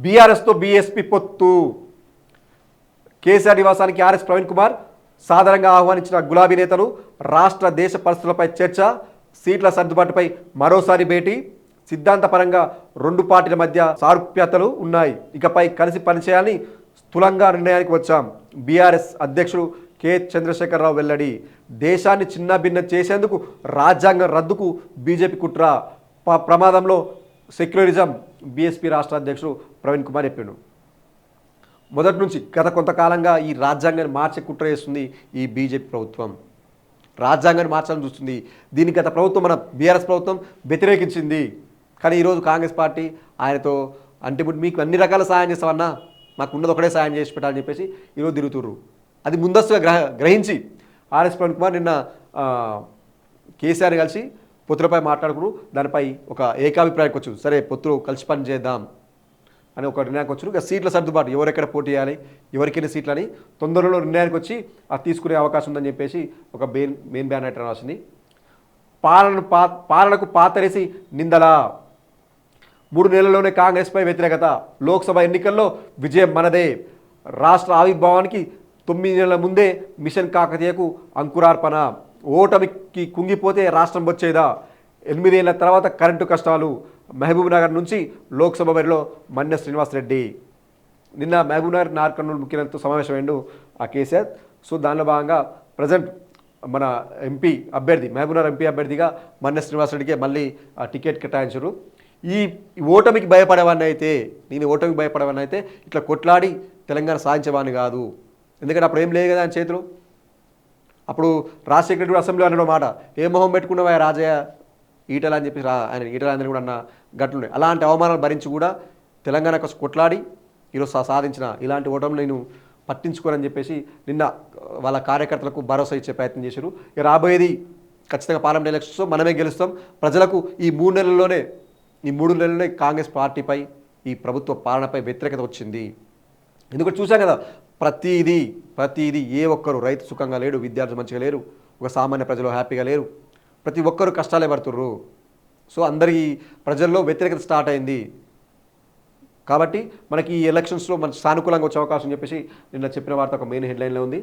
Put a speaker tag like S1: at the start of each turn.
S1: బీఆర్ఎస్తో BSP పొత్తు. కేసీఆర్ నివాసానికి RS Praveen Kumar సాధారణంగా ఆహ్వానించిన గులాబీ నేతలు రాష్ట్ర దేశ పరిస్థితులపై చర్చ సీట్ల సర్దుబాటుపై మరోసారి భేటీ సిద్ధాంతపరంగా రెండు పార్టీల మధ్య సారూప్యతలు ఉన్నాయి. ఇకపై కలిసి పనిచేయాలని స్థూలంగా నిర్ణయానికి వచ్చాం. బీఆర్ఎస్ అధ్యక్షుడు కె చంద్రశేఖరరావు వెల్లడి దేశాన్ని చిన్నభిన్నం చేసేందుకు రాజ్యాంగం రద్దుకు బీజేపీ కుట్ర. ప- ప్రమాదంలో సెక్యులరిజం బీఎస్పీ రాష్ట్ర అధ్యక్షుడు ప్రవీణ్ కుమార్ చెప్పాడు. మొదటి నుంచి గత కొంతకాలంగా ఈ రాజ్యాంగాన్ని మార్చే కుట్ర చేస్తుంది ఈ బీజేపీ ప్రభుత్వం. రాజ్యాంగాన్ని మార్చాలని చూస్తుంది. దీనికి గత ప్రభుత్వం మన బీఆర్ఎస్ ప్రభుత్వం వ్యతిరేకించింది. కానీ ఈరోజు కాంగ్రెస్ పార్టీ ఆయనతో అంటే ఇప్పుడు మీకు అన్ని రకాల సాయం చేస్తామన్నా మాకు ఉన్నది ఒకటే సాయం చేసి పెట్టాలని చెప్పేసి ఈరోజు తిరుగుతుర్రు. అది ముందస్తుగా గ్రహ గ్రహించి ఆర్ఎస్ ప్రవీణ్ కుమార్ నిన్న కేసీఆర్ కలిసి పొత్తులపై మాట్లాడుకుని దానిపై ఒక ఏకాభిప్రాయానికి వచ్చు సరే పొత్తులు కలిసి పని చేద్దాం అని ఒక నిర్ణయానికి వచ్చారు ఇక సీట్ల సర్దుబాటు ఎవరెక్కడ పోటీ చేయాలి ఎవరికి ఎన్ని సీట్లు అని తొందరలో నిర్ణయానికి వచ్చి అది తీసుకునే అవకాశం ఉందని చెప్పేసి ఒక మెయిన్ మెయిన్ బ్యాన్ అయితే రాసింది? పాలన పా పాలనకు పాతరేసి నిందలా. మూడు నెలల్లోనే కాంగ్రెస్పై వ్యతిరేకత. లోక్సభ ఎన్నికల్లో విజయం మనదే. రాష్ట్ర ఆవిర్భావానికి తొమ్మిది నెలల ముందే మిషన్ కాకతీయకు అంకురార్పణ. ఓటమికి కుంగిపోతే రాష్ట్రం వచ్చేదా? ఎనిమిదేళ్ళ తర్వాత కరెంటు కష్టాలు మహబూబ్ నగర్ నుంచి లోక్సభ బరిలో మన్య శ్రీనివాసరెడ్డి నిన్న మహబూబ్ నగర్ నార్కర్నూలు ముఖ్యమంత్రితో సమావేశమైండు ఆ కేసీఆర్. సో దానిలో భాగంగా ప్రజెంట్ మన ఎంపీ అభ్యర్థి మహబూబ్నగర్ ఎంపీ అభ్యర్థిగా మన్నె శ్రీనివాసరెడ్డికి మళ్ళీ ఆ టికెట్ కేటాయించరు. ఈ ఓటమికి భయపడేవాడిని అయితే నేను ఓటమికి భయపడేవాడిని అయితే ఇట్లా కొట్లాడి తెలంగాణ సాధించేవాడిని కాదు. ఎందుకంటే అప్పుడు ఏం లేదు కదా ఆయన చేతిలో. అప్పుడు రాజశేఖర రెడ్డి అసెంబ్లీ అన్న మాట ఏ మొహం పెట్టుకున్నావా రాజయ్య? ఈటల అని చెప్పి రా ఆయన ఈటల అని కూడా అన్న గట్లున్నాయి. అలాంటి అవమానాలు భరించి కూడా తెలంగాణ కోసం కొట్లాడి ఈరోజు సాధించిన ఇలాంటి ఓటమి నేను పట్టించుకోనని చెప్పేసి నిన్న వాళ్ళ కార్యకర్తలకు భరోసా ఇచ్చే ప్రయత్నం చేశారు. ఇక రాబోయేది ఖచ్చితంగా పార్లమెంట్ ఎలక్షన్స్లో మనమే గెలుస్తాం. ప్రజలకు ఈ మూడు నెలల్లోనే ఈ మూడు నెలల్లోనే కాంగ్రెస్ పార్టీపై ఈ ప్రభుత్వ పాలనపై వ్యతిరేకత వచ్చింది. ఎందుకంటే చూసాం కదా ప్రతిదీ ప్రతిదీ ఏ ఒక్కరు రైతు సుఖంగా లేడు విద్యార్థులు మంచిగా లేరు ఒక సామాన్య ప్రజలు హ్యాపీగా లేరు ప్రతి ఒక్కరు కష్టాలే పడుతుర్రు. సో అందరి ప్రజల్లో వ్యతిరేకత స్టార్ట్ అయింది. కాబట్టి మనకి ఈ ఎలక్షన్స్లో మనకి సానుకూలంగా వచ్చే అవకాశం చెప్పేసి నిన్న చెప్పిన వార్త ఒక మెయిన్ హెడ్లైన్లో ఉంది.